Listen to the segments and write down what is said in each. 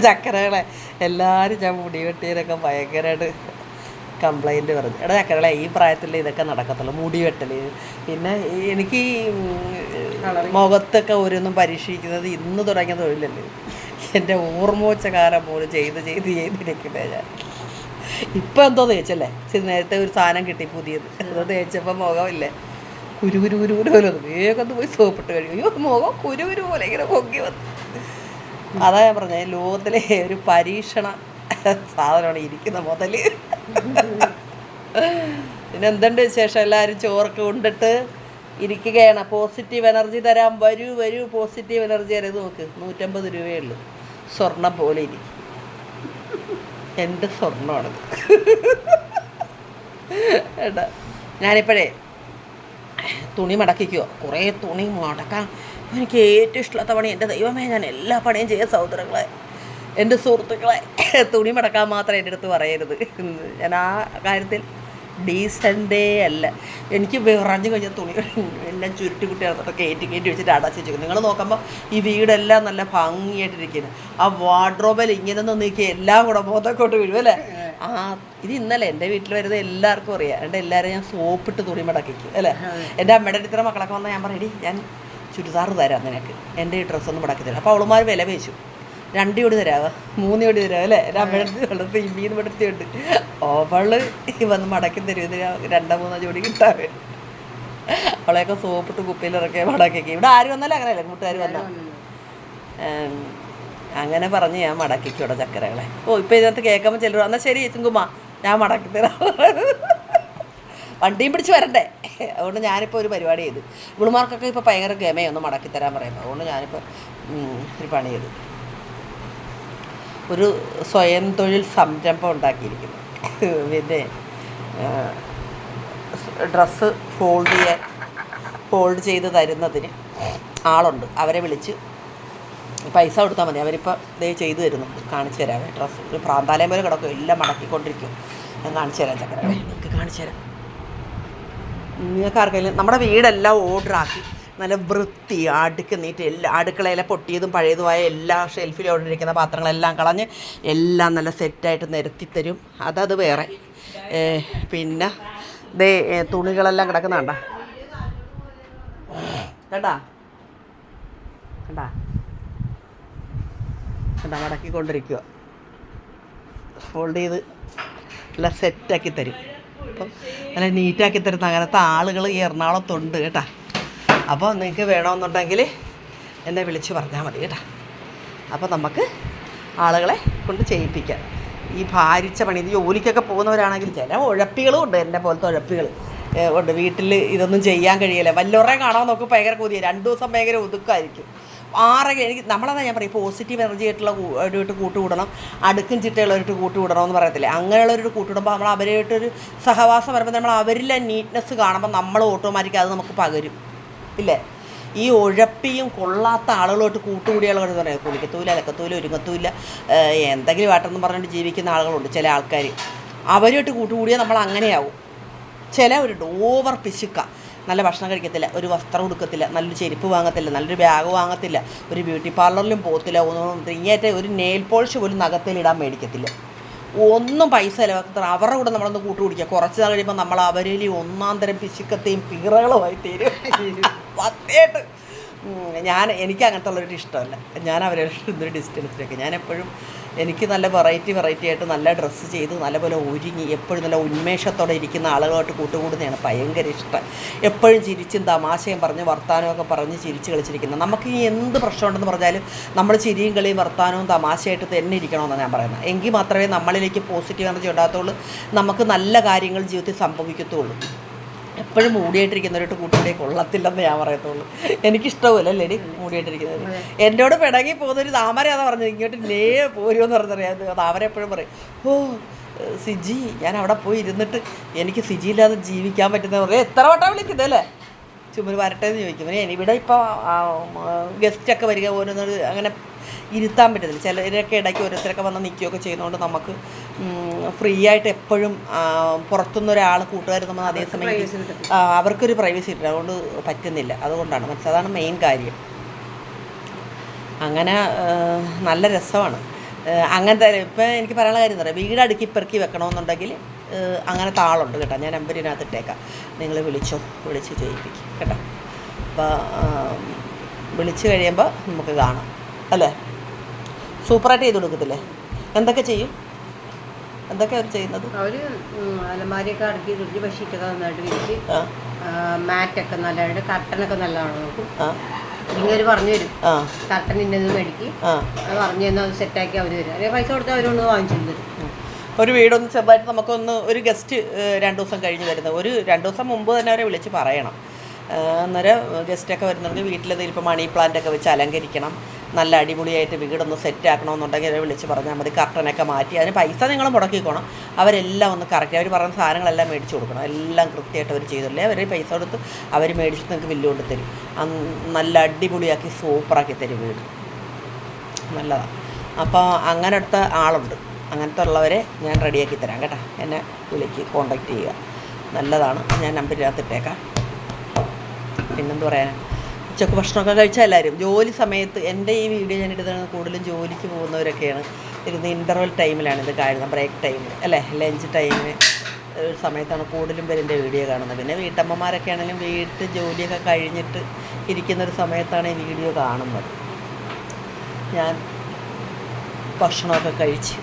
ചക്കരകളെ. എല്ലാവരും ഞാൻ മുടി വെട്ടിയതിനൊക്കെ ഭയങ്കരമായിട്ട് കംപ്ലൈന്റ് പറഞ്ഞു. എടാ ചക്കരകളെ ഈ പ്രായത്തിൽ ഇതൊക്കെ നടക്കത്തുള്ളൂ. മുടി വെട്ടൽ പിന്നെ എനിക്ക് ഈ മുഖത്തൊക്കെ ഓരോന്നും പരീക്ഷിക്കുന്നത് ഇന്ന് തുടങ്ങിയ തൊഴിലല്ലേ. എന്റെ ഓർമ്മ വെച്ച കാലം പോലും ചെയ്ത് ചെയ്ത് ചെയ്തിരിക്കുന്നേ ഞാൻ. ഇപ്പം എന്തോ തേച്ചല്ലേ? നേരത്തെ ഒരു സാധനം കിട്ടി പുതിയത്. എന്തോ തേച്ചപ്പോൾ മുഖമില്ലേ കുരുകുരു കുരു പോലെ വേഗം പോയി സോപ്പിട്ട് കഴിയും അയ്യോ മുഖം കുരു കുരു പോലെ ഇങ്ങനെ പൊങ്ങി വന്നു. അതാ ഞാൻ പറഞ്ഞത് ലോകത്തിലെ ഒരു പരീക്ഷണ സാധനമാണ് ഇരിക്കുന്ന മുതൽ പിന്നെ എന്തുണ്ട് വിശേഷം? എല്ലാവരും ചോറൊക്കെ ഉണ്ടിട്ട് ഇരിക്കുകയാണ്. പോസിറ്റീവ് എനർജി തരാൻ വരൂ വരൂ. പോസിറ്റീവ് എനർജി തരാം നോക്ക്. നൂറ്റമ്പത് രൂപയേ ഉള്ളൂ. സ്വർണം പോലെ ഇരിക്കും എന്റെ സ്വർണമാണത്? ഏട്ടാ ഞാനിപ്പോഴേ തുണി മടക്കിക്കോ. കുറേ തുണി മടക്കാൻ എനിക്ക് ഏറ്റവും ഇഷ്ടമില്ലാത്ത പണി എന്റെ ദൈവമേ ഞാൻ എല്ലാ പണിയും ചെയ്യാൻ സഹോദരങ്ങളെ. എന്റെ സുഹൃത്തുക്കളെ. തുണി മടക്കാൻ മാത്രമേ എന്റെ അടുത്ത് പറയരുത്. ഞാൻ ആ കാര്യത്തിൽ ഡീസന്റേ അല്ല. എനിക്ക് വിറഞ്ഞു കഴിഞ്ഞ തുണി എല്ലാം ചുരുട്ടി കുട്ടി അതൊക്കെ കയറ്റി കയറ്റി വെച്ചിട്ട് അടച്ച് വെച്ചിരിക്കും നിങ്ങൾ നോക്കുമ്പോൾ ഈ വീടെല്ലാം നല്ല ഭംഗിയായിട്ടിരിക്കുന്നു. ആ വാർഡ്രോബിൽ ഇങ്ങനെ ഒന്ന് നീക്കി എല്ലാം കൂടെ മുഖത്തൊക്കെ വീഴുമല്ലേ ആ ഇത് ഇന്നലെ എന്റെ വീട്ടിൽ വരുന്നത് എല്ലാവർക്കും അറിയാം. എന്റെ എല്ലാവരും ഞാൻ സോപ്പിട്ട് തുണി മടക്കിക്കും അല്ലേ? എന്റെ അമ്മയുടെ ഇത്ര മക്കളൊക്കെ വന്നാൽ ഞാൻ പറയടി ഞാൻ ചുരിദാർ തരാം നിനക്ക്. എന്റെ ഈ ഡ്രസ്സൊന്നും മുടക്കി മടക്കി തരാം. അപ്പോൾ അവളുമാർ വില വെച്ചു രണ്ട് ജോടി തരാവോ? മൂന്ന് ജോടി തരാം അല്ലേ? അടുത്ത് വെള്ളത്തിൽ ഇമ്മീന്ന് പെടുത്തിയുണ്ട് അവൾ വന്ന് മടക്കി തരും. രണ്ടോ മൂന്നോ ജോഡി കിട്ടാൻ അവളെയൊക്കെ സോപ്പിട്ട് കുപ്പിയിലിറക്കി മടക്കി ഇവിടെ ആര് വന്നാലും അങ്ങനെയല്ല? കൂട്ടുകാർ വന്നാൽ അങ്ങനെ പറഞ്ഞ് ഞാൻ മടക്കിക്കൂടെ ചക്കരകളെ. ഓ ഇപ്പം ഇതിനകത്ത് കേൾക്കുമ്പോൾ ചെല്ലുക എന്നാൽ ശരി ചുങ്കുമ്മ ഞാൻ മടക്കി തരാം. വണ്ടിയും പിടിച്ച് വരണ്ടേ? അതുകൊണ്ട് ഞാനിപ്പോൾ ഒരു പരിപാടി ചെയ്തു. ഇവളുമാർക്കൊക്കെ ഇപ്പോൾ ഭയങ്കര ഗമയൊന്ന് മടക്കി തരാൻ പറയുമ്പോൾ അതുകൊണ്ട് ഞാനിപ്പോൾ ഒരു പണി ചെയ്തു. ഒരു സ്വയം തൊഴിൽ സംരംഭം ഉണ്ടാക്കിയിരിക്കുന്നു. പിന്നെ ഡ്രസ്സ് ഫോൾഡ് ചെയ്യാൻ ഫോൾഡ് ചെയ്ത് തരുന്നതിന് ആളുണ്ട്. അവരെ വിളിച്ച് പൈസ കൊടുത്താൽ മതി. അവരിപ്പോൾ ദേ ചെയ്തു തരുന്നുണ്ട്. കാണിച്ചു തരാം. ഡ്രസ്സ് പ്രാന്താലയം പോലെ കിടക്കും. എല്ലാം മടക്കിക്കൊണ്ടിരിക്കും. ഞാൻ കാണിച്ചു തരാം ചക്കര. കാണിച്ചു തരാം. നിങ്ങൾക്ക് ആർക്കെങ്കിലും നമ്മുടെ വീടെല്ലാം ഓർഡറാക്കി. നല്ല വൃത്തി അടുക്ക് നീറ്റ് എല്ലാ അടുക്കളയിലെ പൊട്ടിയതും പഴയതുമായ എല്ലാ ഷെൽഫിലും അവിടെ ഇരിക്കുന്ന പാത്രങ്ങളെല്ലാം കളഞ്ഞ് എല്ലാം നല്ല സെറ്റായിട്ട് നിരത്തി തരും. അതത് വേറെ. പിന്നെ ദേ തുണികളെല്ലാം കിടക്കുന്ന കണ്ട? കണ്ടാ? കണ്ടാ കണ്ടാ മടക്കിക്കൊണ്ടിരിക്കുക ഫോൾഡ് ചെയ്ത് നല്ല സെറ്റാക്കി തരും. അപ്പം നല്ല നീറ്റാക്കി തരുന്ന അങ്ങനത്തെ ആളുകൾ ഈ എറണാകുളത്തുണ്ട് കേട്ടാ. അപ്പോൾ നിങ്ങൾക്ക് വേണമെന്നുണ്ടെങ്കിൽ എന്നെ വിളിച്ച് പറഞ്ഞാൽ മതി കേട്ടാ. അപ്പോൾ നമുക്ക് ആളുകളെ കൊണ്ട് ചെയ്യിപ്പിക്കാം. ഈ ഭാരിച്ച പണി ഇത് ജോലിക്കൊക്കെ പോകുന്നവരാണെങ്കിൽ ചില ഉഴപ്പികളും ഉണ്ട് എന്റെ പോലത്തെ ഉഴപ്പികൾ. ഉണ്ട്. വീട്ടിൽ ഇതൊന്നും ചെയ്യാൻ കഴിയില്ല. വല്ലവരെയും കാണാൻ നോക്കും ഭയങ്കര കൂതിയ. രണ്ട് ദിവസം ഭയങ്കര ഒതുക്കമായിരിക്കും ആറൊക്കെ എനിക്ക് നമ്മളതാ ഞാൻ പറയും പോസിറ്റീവ് എനർജി ആയിട്ടുള്ള അവരുമായിട്ട് കൂട്ടുകൂടണം. അടുക്കും ചിട്ടയുള്ളവരായിട്ട് കൂട്ടുകൂടണം എന്ന് പറയത്തില്ലേ? അങ്ങനെയുള്ളവരുടെ കൂട്ടുകൂടുമ്പോൾ നമ്മൾ അവരുമായിട്ടൊരു സഹവാസം വരുമ്പോൾ നമ്മൾ അവരിലെ നീറ്റ്നെസ് കാണുമ്പോൾ നമ്മൾ ഓട്ടോമാറ്റിക് അത് നമുക്ക് പകരും. ഇല്ലേ? ഈ ഉഴപ്പിയും കൊള്ളാത്ത ആളുകളോട്ട് കൂട്ടുകൂടിയ ആളുകൾ പറയാം കുളിക്കത്തൂല അലക്കത്തൂല ഒരുങ്ങത്തൂല എന്തെങ്കിലും ആട്ടെന്ന് പറഞ്ഞുകൊണ്ട് ജീവിക്കുന്ന ആളുകളുണ്ട് ചില ആൾക്കാർ അവരുമായിട്ട് കൂട്ടുകൂടിയാൽ നമ്മൾ അങ്ങനെയാവും. ചില ഒരു ഓവർ പിശുക്ക. നല്ല ഭക്ഷണം കഴിക്കത്തില്ല ഒരു വസ്ത്രം കൊടുക്കത്തില്ല നല്ലൊരു ചെരുപ്പ് വാങ്ങത്തില്ല നല്ലൊരു ബാഗ് വാങ്ങത്തില്ല ഒരു ബ്യൂട്ടി പാർലറിലും പോകത്തില്ല ഒന്നും ഇങ്ങേറ്റ ഒരു നെയിൽ പോളിഷ് പോലും നഗത്തിൽ ഇടാൻ മേടിക്കത്തില്ല. ഒന്നും പൈസ ചിലവാക്കത്തില്ല അവരുടെ കൂടെ നമ്മളൊന്ന് കൂട്ടുപിടിക്കുക കുറച്ച് നാൾ കഴിയുമ്പോൾ നമ്മൾ അവരിൽ ഒന്നാം തരം പിശുക്കത്തെയും പിറകളുമായി തീരും. സത്യമായിട്ട്. ഞാൻ എനിക്ക് അങ്ങനത്തെ ഉള്ളൊരു ഇഷ്ടമല്ല. ഞാൻ അവരെ ഒരു ഡിസ്റ്റൻസിലൊക്കെ ഞാൻ എപ്പോഴും എനിക്ക് നല്ല വെറൈറ്റി വെറൈറ്റി ആയിട്ട് നല്ല ഡ്രസ്സ് ചെയ്ത് നല്ലപോലെ ഒരുങ്ങി എപ്പോഴും നല്ല ഉന്മേഷത്തോടെ ഇരിക്കുന്ന ആളുകളായിട്ട് കൂട്ടുകൂടുന്നതാണ് ഭയങ്കര ഇഷ്ടം. എപ്പോഴും ചിരിച്ചും തമാശയും പറഞ്ഞ് വർത്തമാനമൊക്കെ പറഞ്ഞ് ചിരിച്ച് കളിച്ചിരിക്കുന്നത്. നമുക്ക് ഈ എന്ത് പ്രശ്നമുണ്ടെന്ന് പറഞ്ഞാലും നമ്മൾ ചിരിയും കളിയും വർത്തമാനവും തമാശയായിട്ട് തന്നെ ഇരിക്കണമെന്നാണ് ഞാൻ പറയുന്നത്. എങ്കിൽ മാത്രമേ നമ്മളിലേക്ക് പോസിറ്റീവ് എനർജി ഉണ്ടാകത്തുള്ളൂ. നമുക്ക് നല്ല കാര്യങ്ങൾ ജീവിതത്തിൽ സംഭവിക്കത്തുള്ളൂ. എപ്പോഴും മൂടിയായിട്ടിരിക്കുന്നവരോട്ട് കൂട്ടുകൂടി കൊള്ളത്തില്ലെന്ന് ഞാൻ പറയത്തുള്ളൂ. എനിക്കിഷ്ടവുമല്ല ലേഡി മൂടിയായിട്ടിരിക്കുന്നത് എന്നോട് പിടങ്ങി പോകുന്നൊരു താമര അതാ പറഞ്ഞത്. ഇങ്ങോട്ട് നേ പോരുമെന്ന് പറഞ്ഞറിയാം. താമര എപ്പോഴും പറയും ഓ സിജി ഞാൻ അവിടെ പോയി ഇരുന്നിട്ട് എനിക്ക് സിജി ഇല്ലാതെ ജീവിക്കാൻ പറ്റുന്ന പറയും. എത്ര വട്ടം വിളിക്കുന്നത് അല്ലേ? ചുമ്മാ വരട്ടെ എന്ന് ചോദിക്കും. ഇനി ഇവിടെ ഇപ്പോൾ ഗസ്റ്റൊക്കെ വരിക ഓരോന്നൊരു അങ്ങനെ ഇരുത്താൻ പറ്റത്തില്ല. ചിലരൊക്കെ ഇടയ്ക്ക് ഓരോരുത്തരൊക്കെ വന്ന് നിൽക്കുകയൊക്കെ ചെയ്യുന്നതുകൊണ്ട് നമുക്ക് ഫ്രീ ആയിട്ട് എപ്പോഴും പുറത്തുനിന്ന് ഒരാൾ കൂട്ടുകാർ നമ്മൾ അതേസമയം അവർക്കൊരു പ്രൈവസി ഇല്ല അതുകൊണ്ട് പറ്റുന്നില്ല. അതുകൊണ്ടാണ്. മനസ്സിൽ അതാണ് മെയിൻ കാര്യം. അങ്ങനെ നല്ല രസമാണ്. അങ്ങനത്തെ ഇപ്പം എനിക്ക് പറയാനുള്ള കാര്യം എന്താ പറയുക? വീട് അടുക്കി പെറുക്കി വെക്കണമെന്നുണ്ടെങ്കിൽ അങ്ങനെ താളുണ്ട് കേട്ടോ. ഞാൻ നമ്പരിനകത്ത് ഇട്ടേക്കാം. നിങ്ങൾ വിളിച്ചോ? വിളിച്ച് ചെയ്യിപ്പിക്കും കേട്ടോ. അപ്പോൾ വിളിച്ച് കഴിയുമ്പോൾ നമുക്ക് കാണാം. അല്ലേ? സൂപ്പറായിട്ട് ചെയ്ത് കൊടുക്കത്തില്ലേ? എന്തൊക്കെ ചെയ്യും? എന്തൊക്കെയാണ് അവർ ചെയ്യുന്നത്? അവർ അലമാരിയൊക്കെ അടുക്കി തുറച്ച് പക്ഷിക്കൊക്കെ നന്നായിട്ട് വിരിച്ച് മാറ്റൊക്കെ നല്ലതായിട്ട് കർട്ടനൊക്കെ നല്ലതാണ് നോക്കും. ഇങ്ങനെ പറഞ്ഞു തരും. കർട്ടൻ ഇന്നത് മേടിക്ക്. അത് പറഞ്ഞു തന്നാൽ അത് സെറ്റാക്കി അവർ തരും. അതേ പൈസ കൊടുത്താൽ അവരോട് വാങ്ങിച്ചു തരും. ഒരു വീടൊന്ന് ചെറുതായിട്ട് നമുക്കൊന്ന് ഒരു ഗസ്റ്റ് രണ്ട് ദിവസം കഴിഞ്ഞ് വരുന്നത് ഒരു രണ്ട് ദിവസം മുമ്പ് തന്നെ അവരെ വിളിച്ച് പറയണം. അന്നേരം ഗസ്റ്റൊക്കെ വരുന്നുണ്ടെങ്കിൽ വീട്ടിലെന്തെങ്കിലും ഇപ്പോൾ മണി പ്ലാന്റ് ഒക്കെ വെച്ച് അലങ്കരിക്കണം. നല്ല അടിപൊളിയായിട്ട് വീടൊന്ന് സെറ്റ് ആക്കണമെന്നുണ്ടെങ്കിൽ അവരെ വിളിച്ച് പറഞ്ഞാൽ മതി. കർട്ടനൊക്കെ മാറ്റി അതിന് പൈസ നിങ്ങൾ മുടക്കിക്കോണം. അവരെല്ലാം ഒന്ന് കറക്റ്റ് അവർ പറഞ്ഞ സാധനങ്ങളെല്ലാം മേടിച്ച് കൊടുക്കണം. എല്ലാം കൃത്യമായിട്ട് അവർ ചെയ്തില്ലേ? അവർ പൈസ കൊടുത്ത് അവർ മേടിച്ചിട്ട് നിങ്ങൾക്ക് ബില്ല് കൊണ്ട് തരും. നല്ല അടിപൊളിയാക്കി സൂപ്പറാക്കി തരും വീട്. നല്ലതാണ് അപ്പോൾ അടുത്ത ആളുണ്ട്. അങ്ങനത്തെ ഉള്ളവരെ ഞാൻ റെഡിയാക്കി തരാം കേട്ടോ. എന്നെ വിളിക്ക് കോണ്ടാക്ട് ചെയ്യുക. നല്ലതാണ്. ഞാൻ നമ്പറിനകത്ത് ഇട്ടേക്കാം. പിന്നെന്ത് പറയാൻ ഉച്ചയ്ക്ക് ഭക്ഷണമൊക്കെ കഴിച്ചാൽ എല്ലാവരും ജോലി സമയത്ത് എന്റെ ഈ വീഡിയോ ഞാൻ ഇടുന്നത് കൂടുതലും ജോലിക്ക് പോകുന്നവരൊക്കെയാണ്. ഇരുന്ന് ഇന്റർവൽ ടൈമിലാണ് ഇത് കാണുന്നത്. ബ്രേക്ക് ടൈമിൽ അല്ലേ? ലഞ്ച് ടൈമിന് സമയത്താണ് കൂടുതലും പേര് എന്റെ വീഡിയോ കാണുന്നത്. പിന്നെ വീട്ടമ്മമാരൊക്കെ ആണെങ്കിലും വീട്ട് ജോലിയൊക്കെ കഴിഞ്ഞിട്ട് ഇരിക്കുന്ന ഒരു സമയത്താണ് ഈ വീഡിയോ കാണുന്നത്. ഞാൻ ഭക്ഷണമൊക്കെ കഴിച്ച്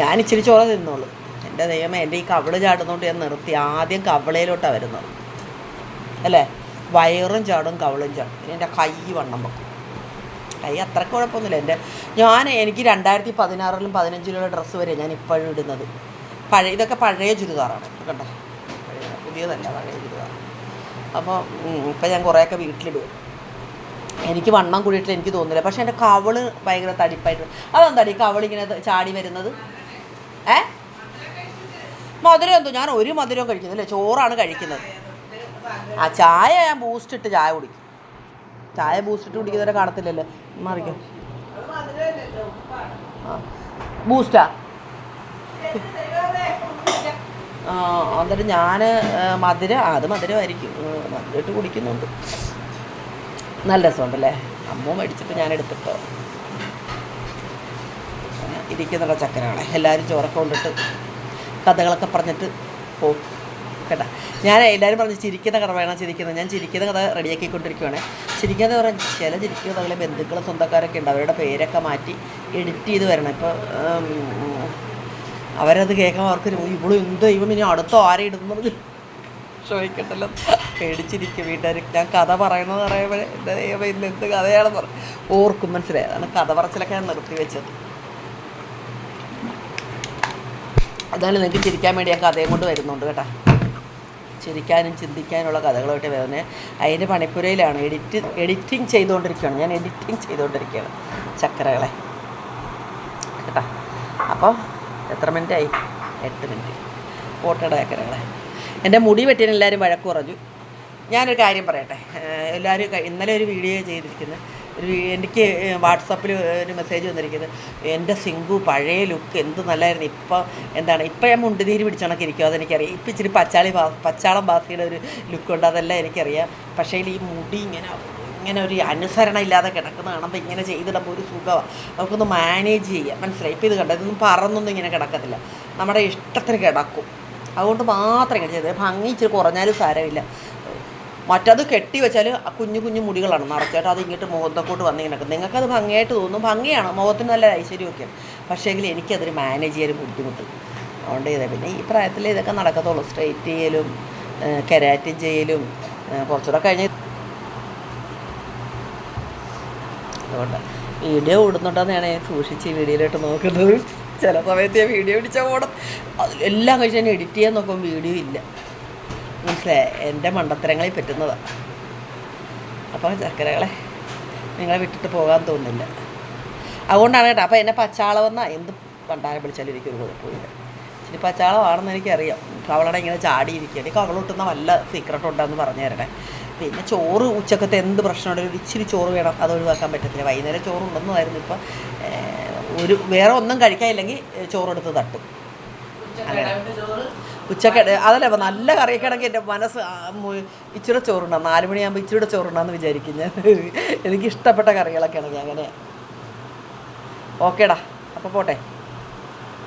ഞാൻ ഇച്ചിരി ചോറ തിന്നോളൂ എന്റെ ദൈവമേ എന്റെ ഈ കവൾ ചാടുന്നതുകൊണ്ട് ഞാൻ നിർത്തി. ആദ്യം കവളയിലോട്ടാണ് വരുന്നത്. അല്ലേ? വയറും ചാടും കവളും ചാടും. പിന്നെ എന്റെ കൈ വണ്ണം വെക്കും. കൈ അത്ര കുഴപ്പമൊന്നുമില്ല. എന്റെ ഞാൻ എനിക്ക് രണ്ടായിരത്തി പതിനാറിലും പതിനഞ്ചിലുള്ള ഡ്രസ്സ് വരെ ഞാൻ ഇപ്പോഴും ഇടുന്നത്. പഴയ ഇതൊക്കെ പഴയ ചുരിദാറാണ്. കണ്ടോ? പുതിയതല്ല പഴയ ചുരിദാർ. അപ്പോൾ ഇപ്പം ഞാൻ കുറേയൊക്കെ വീട്ടിലിടും. എനിക്ക് വണ്ണം കൂടിയിട്ട് എനിക്ക് തോന്നുന്നില്ല. പക്ഷേ എന്റെ കവൾ ഭയങ്കര തടിപ്പായിട്ട്. അതെന്താടി കവളിങ്ങനെ ചാടി വരുന്നത്? ഏ? മധുരം എന്തോ? ഞാൻ ഒരു മധുരവും കഴിക്കുന്നില്ല. ചോറാണ് കഴിക്കുന്നത്. ആ ചായ ഞാൻ ബൂസ്റ്റ് ഇട്ട് ചായ കുടിക്കും. ചായ ബൂസ്റ്റ് ഇട്ട് കുടിക്കുന്നവരെ കാണത്തില്ലല്ലോ. മറിക്കും ബൂസ്റ്റാ ആ എന്നിട്ട് ഞാൻ മധുരം അത് മധുരമായിരിക്കും. ഉം, മധുരം ഇട്ട് കുടിക്കുന്നുണ്ട്. നല്ല രസമുണ്ടല്ലേ? അമ്മ മേടിച്ചിട്ട് ഞാൻ എടുത്തിട്ടോ ഇരിക്കുന്നുള്ള ചക്കരകളെ? എല്ലാവരും ചോറൊക്കെ കൊണ്ടിട്ട് കഥകളൊക്കെ പറഞ്ഞിട്ട് പോകും കേട്ടാ. ഞാൻ എല്ലാവരും പറഞ്ഞ് ചിരിക്കുന്ന കഥ വേണം ചിരിക്കുന്നത് ഞാൻ ചിരിക്കുന്ന കഥ റെഡിയാക്കിക്കൊണ്ടിരിക്കുവാണ്. ചിരിക്കുന്നത് പറയാൻ ചില ചിരിക്കുന്ന കഥകളെ ബന്ധുക്കളും സ്വന്തക്കാരൊക്കെ ഉണ്ട്. അവരുടെ പേരൊക്കെ മാറ്റി എഡിറ്റ് ചെയ്ത് വരണം. ഇപ്പോൾ അവരത് കേൾക്കുമ്പോൾ അവർക്ക് ഇവളും എന്തോ ഇവൻ ഇനി അടുത്തോ ആരെ ഇടുന്നത്? ചോദിക്കട്ടല്ലോ. പേടിച്ചിരിക്കും വീട്ടുകാർ ഞാൻ കഥ പറയണമെന്ന് പറയുമ്പോൾ എന്റെ ദൈവം ഇന്ന് എന്ത് കഥയാണെന്ന് പറ. ഓർക്കും മനസ്സിലായി. അതാണ് കഥ പറച്ചിലൊക്കെ ഞാൻ നിർത്തി വെച്ചത്. അതാണ് നിങ്ങൾക്ക് ചിരിക്കാൻ വേണ്ടി ഞാൻ കഥയും കൊണ്ട് വരുന്നുണ്ട് കേട്ടോ. ചിരിക്കാനും ചിന്തിക്കാനുള്ള കഥകളുമായിട്ട് വരുന്നത്. അതിന്റെ പണിപ്പുരയിലാണ്. എഡിറ്റ് എഡിറ്റിംഗ് ചെയ്തുകൊണ്ടിരിക്കുകയാണ്. ഞാൻ എഡിറ്റിംഗ് ചെയ്തുകൊണ്ടിരിക്കുകയാണ്. ചക്കരകളെ. കേട്ടോ? അപ്പോൾ എത്ര മിനിറ്റ് ആയി എട്ട് മിനിറ്റ്. ഫോട്ടോ ചക്കരകളെ. എന്റെ മുടി വെട്ടിന് എല്ലാവരും വഴക്ക് കുറഞ്ഞു ഞാനൊരു കാര്യം പറയട്ടെ. എല്ലാവരും ഇന്നലെ ഒരു വീഡിയോ ചെയ്തിരിക്കുന്നത് എനിക്ക് വാട്സപ്പിൽ ഒരു മെസ്സേജ് വന്നിരിക്കുന്നത് എന്റെ സിങ്കു പഴയ ലുക്ക് എന്ത് നല്ലായിരുന്നു. ഇപ്പോൾ എന്താണ്? ഇപ്പോൾ ഞാൻ മുണ്ടുതീരി പിടിച്ചണക്ക് ഇരിക്കും അതെനിക്കറിയാം. ഇപ്പം ഇച്ചിരി പച്ചാളി പച്ചാളം ബാസിയുടെ ഒരു ലുക്കുണ്ട് അതെല്ലാം എനിക്കറിയാം. പക്ഷേ ഈ മുടി ഇങ്ങനെ ഇങ്ങനെ ഒരു അനുസരണ ഇല്ലാതെ കിടക്കുന്ന കാണുമ്പോൾ ഇങ്ങനെ ചെയ്തിടുമ്പോൾ ഒരു സുഖമാണ് നമുക്കൊന്ന് മാനേജ് ചെയ്യാം. മനസ്സിലായി? ഇപ്പോൾ ഇത് കണ്ടോ? ഇതൊന്നും പറന്നൊന്നും ഇങ്ങനെ കിടക്കത്തില്ല. നമ്മുടെ ഇഷ്ടത്തിന് കിടക്കും. അതുകൊണ്ട് മാത്രം ഇങ്ങനെ ചെയ്തത്. ഭംഗി ഇച്ചിരി കുറഞ്ഞാലും സാരമില്ല. മറ്റത് കെട്ടി വെച്ചാൽ കുഞ്ഞു കുഞ്ഞു മുടികളാണ് നിറച്ചിട്ട് അത് ഇങ്ങോട്ട് മുഖത്തൊക്കോട്ട് വന്ന് നിൽക്കും നിങ്ങൾക്കത് ഭംഗിയായിട്ട് തോന്നും. ഭംഗിയാണ്. മുഖത്തിന് നല്ല ഐശ്വര്യമൊക്കെയാണ് പക്ഷേങ്കിൽ എനിക്കതൊരു മാനേജ് ചെയ്യാൻ ബുദ്ധിമുട്ട്. അതുകൊണ്ട് ചെയ്തത് പിന്നെ ഈ പ്രായത്തിൽ ഇതൊക്കെ നടക്കത്തുള്ളൂ. സ്ട്രെയിറ്റ് ചെയ്യലും കെരാറ്റിൻ ചെയ്യലും കുറച്ചുകൂടെ കഴിഞ്ഞ് അതുകൊണ്ട് വീഡിയോ ഓടുന്നുണ്ടെന്നാണ് ഞാൻ സൂക്ഷിച്ച് ഈ വീഡിയോയിലോട്ട് നോക്കുന്നത്. ചില സമയത്ത് ഞാൻ വീഡിയോ പിടിച്ചാൽ ഓടും എല്ലാം കഴിച്ച് ഞാൻ എഡിറ്റ് ചെയ്യാൻ നോക്കുമ്പോൾ വീഡിയോ ഇല്ല. എന്റെ മണ്ടത്തരങ്ങളിൽ പറ്റുന്നതാണ് അപ്പോൾ ചക്കരകളെ നിങ്ങളെ വിട്ടിട്ട് പോകാൻ തോന്നുന്നില്ല. അതുകൊണ്ടാണ് കേട്ടോ അപ്പോൾ എന്നെ പച്ചാളമെന്നാ എന്ത് പണ്ടാരം പിടിച്ചാലും എനിക്കൊരു കുഴപ്പമില്ല. ഇച്ചിരി പച്ചാളമാണെന്ന് എനിക്കറിയാം. കവളടെ ഇങ്ങനെ ചാടിയിരിക്കുകയാണ്. എനിക്ക് അവളൊട്ടുന്ന വല്ല സീക്രട്ട് ഉണ്ടെന്ന് പറഞ്ഞു തരണേ പിന്നെ ചോറ് ഉച്ചക്കത്തെ എന്ത് പ്രശ്നമുണ്ടെങ്കിലും ഇച്ചിരി ചോറ് വേണം. അത് ഒഴിവാക്കാൻ പറ്റത്തില്ല. വൈകുന്നേരം ചോറ് ഉണ്ടെന്നായിരുന്നു ഇപ്പം. ഒരു വേറെ ഒന്നും കഴിക്കാനില്ലെങ്കിൽ ചോറെടുത്ത് തട്ടും. ഉച്ചയ്ക്ക് അതല്ല അപ്പം നല്ല കറിയൊക്കെ എന്റെ മനസ്സ് ഇച്ചിരി ചോറുണ്ടാകും നാല് മണിയാകുമ്പോൾ ഇച്ചിരി ചോറുണ്ടാന്ന് വിചാരിക്കും ഞാൻ. എനിക്ക് ഇഷ്ടപ്പെട്ട കറികളൊക്കെ ഞാൻ അങ്ങനെ. ഓക്കേടാ. അപ്പോൾ പോട്ടെ.